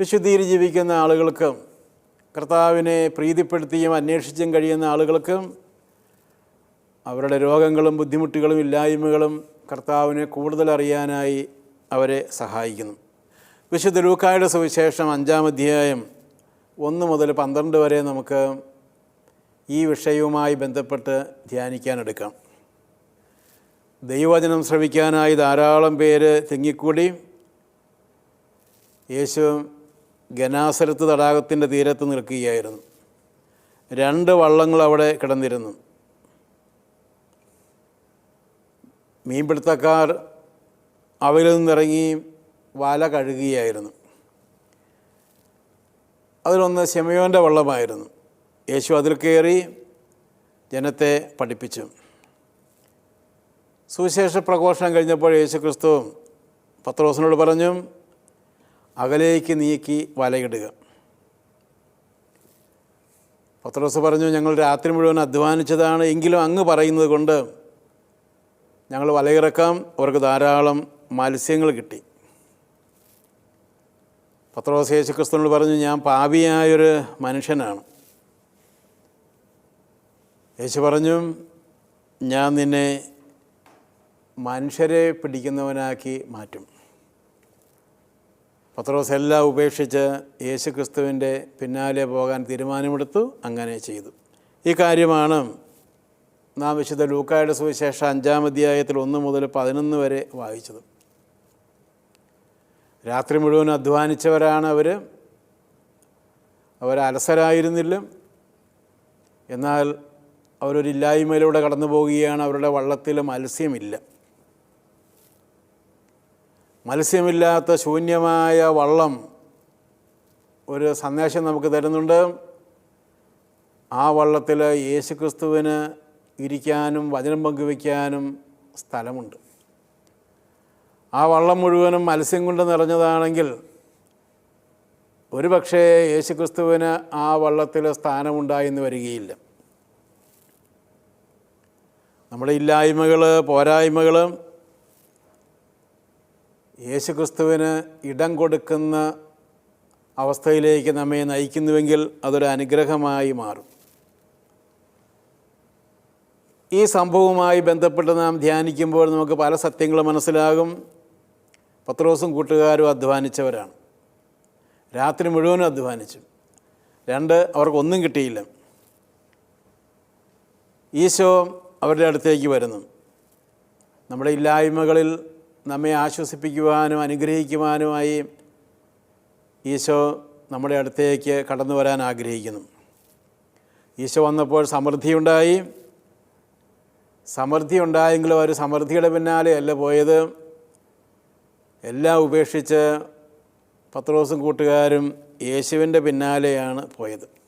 വിശുദ്ധിയിൽ ജീവിക്കുന്ന ആളുകൾക്ക് കർത്താവിനെ പ്രീതിപ്പെടുത്തിയും അന്വേഷിച്ചും കഴിയുന്ന ആളുകൾക്ക് അവരുടെ രോഗങ്ങളും ബുദ്ധിമുട്ടുകളും ഇല്ലായ്മകളും കർത്താവിനെ കൂടുതൽ അറിയാനായി അവരെ സഹായിക്കുന്നു. വിശുദ്ധ ലൂക്കായുടെ സുവിശേഷം അഞ്ചാം അധ്യായം ഒന്ന് മുതൽ പന്ത്രണ്ട് വരെ നമുക്ക് ഈ വിഷയവുമായി ബന്ധപ്പെട്ട് ധ്യാനിക്കാനെടുക്കാം ദൈവവചനം ശ്രവിക്കാനായി ധാരാളം പേര് തിങ്ങിക്കൂടി. യേശു ഗനാസരത്ത് തടാകത്തിന്റെ തീരത്ത് നിൽക്കുകയായിരുന്നു. രണ്ട് വള്ളങ്ങൾ അവിടെ കിടന്നിരുന്നു. മീൻപിടുത്തക്കാർ അവരിൽ നിന്നിറങ്ങി വല കഴുകുകയായിരുന്നു. അതിലൊന്ന് ശമയോന്റെ വള്ളമായിരുന്നു. യേശു അതിൽ കയറി ജനത്തെ പഠിപ്പിച്ചു. സുവിശേഷ പ്രഘോഷണം കഴിഞ്ഞപ്പോൾ യേശു ക്രിസ്തു പത്രോസിനോട് പറഞ്ഞു അകലേക്ക് നീക്കി വലയിടുക. പത്രോസ് പറഞ്ഞു ഞങ്ങൾ രാത്രി മുഴുവൻ അധ്വാനിച്ചതാണ്. എങ്കിലും അങ്ങ് പറയുന്നത് കൊണ്ട് ഞങ്ങൾ വലയിറക്കാം. അവർക്ക് ധാരാളം മത്സ്യങ്ങൾ കിട്ടി. പത്രോസ് യേശു ക്രിസ്തുവിനോട് പറഞ്ഞു ഞാൻ പാപിയായൊരു മനുഷ്യനാണ്. യേശു പറഞ്ഞു ഞാൻ നിന്നെ മനുഷ്യരെ പിടിക്കുന്നവനാക്കി മാറ്റും. പത്രോസ് എല്ലാം ഉപേക്ഷിച്ച് യേശു ക്രിസ്തുവിന്റെ പിന്നാലെ പോകാൻ തീരുമാനമെടുത്തു. അങ്ങനെ ചെയ്തു. ഈ കാര്യമാണ് നാം വിശുദ്ധ ലൂക്കായുടെ സുവിശേഷം അഞ്ചാം അധ്യായത്തിൽ ഒന്ന് മുതൽ പതിനൊന്ന് വരെ വായിച്ചത്. രാത്രി മുഴുവൻ അധ്വാനിച്ചവരാണ് അവർ അവർ അലസരായിരുന്നില്ല എന്നാൽ അവരൊരില്ലായ്മയിലൂടെ കടന്നു പോവുകയാണ് അവരുടെ വള്ളത്തിൽ മത്സ്യമില്ല മത്സ്യമില്ലാത്ത ശൂന്യമായ വള്ളം ഒരു സന്ദേശം നമുക്ക് തരുന്നുണ്ട്. ആ വള്ളത്തിൽ യേശുക്രിസ്തുവിന് ഇരിക്കാനും വചനം പങ്കുവയ്ക്കാനും സ്ഥലമുണ്ട്. ആ വള്ളം മുഴുവനും മത്സ്യം കൊണ്ട് നിറഞ്ഞതാണെങ്കിൽ ഒരുപക്ഷേ യേശുക്രിസ്തുവിന് ആ വള്ളത്തിൽ സ്ഥാനമുണ്ടായെന്ന് വരികയില്ല. നമ്മുടെ ഇല്ലായ്മകൾ പോരായ്മകൾ യേശുക്രിസ്തുവിന് ഇടം കൊടുക്കുന്ന അവസ്ഥയിലേക്ക് നമ്മെ നയിക്കുന്നുവെങ്കിൽ അതൊരു അനുഗ്രഹമായി മാറും. ഈ സംഭവവുമായി ബന്ധപ്പെട്ട് നാം ധ്യാനിക്കുമ്പോൾ നമുക്ക് പല സത്യങ്ങളും മനസ്സിലാകും. പത്രോസും കൂട്ടുകാരും അധ്വാനിച്ചവരാണ്. രാത്രി മുഴുവനും അധ്വാനിച്ചു. രണ്ട് അവർക്കൊന്നും കിട്ടിയില്ല. ഈശോ അവരുടെ അടുത്തേക്ക് വരുന്നു. നമ്മുടെ ഇല്ലായ്മകളിൽ നമ്മെ ആശ്വസിപ്പിക്കുവാനും അനുഗ്രഹിക്കുവാനുമായി ഈശോ നമ്മുടെ അടുത്തേക്ക് കടന്നു വരാൻ ആഗ്രഹിക്കുന്നു. ഈശോ വന്നപ്പോൾ സമൃദ്ധിയുണ്ടായി. സമൃദ്ധി ഉണ്ടായെങ്കിലും അവർ സമൃദ്ധിയുടെ പിന്നാലെ അല്ല പോയത്. എല്ലാം ഉപേക്ഷിച്ച് പത്രോസും കൂട്ടുകാരും യേശുവിന്റെ പിന്നാലെയാണ് പോയത്.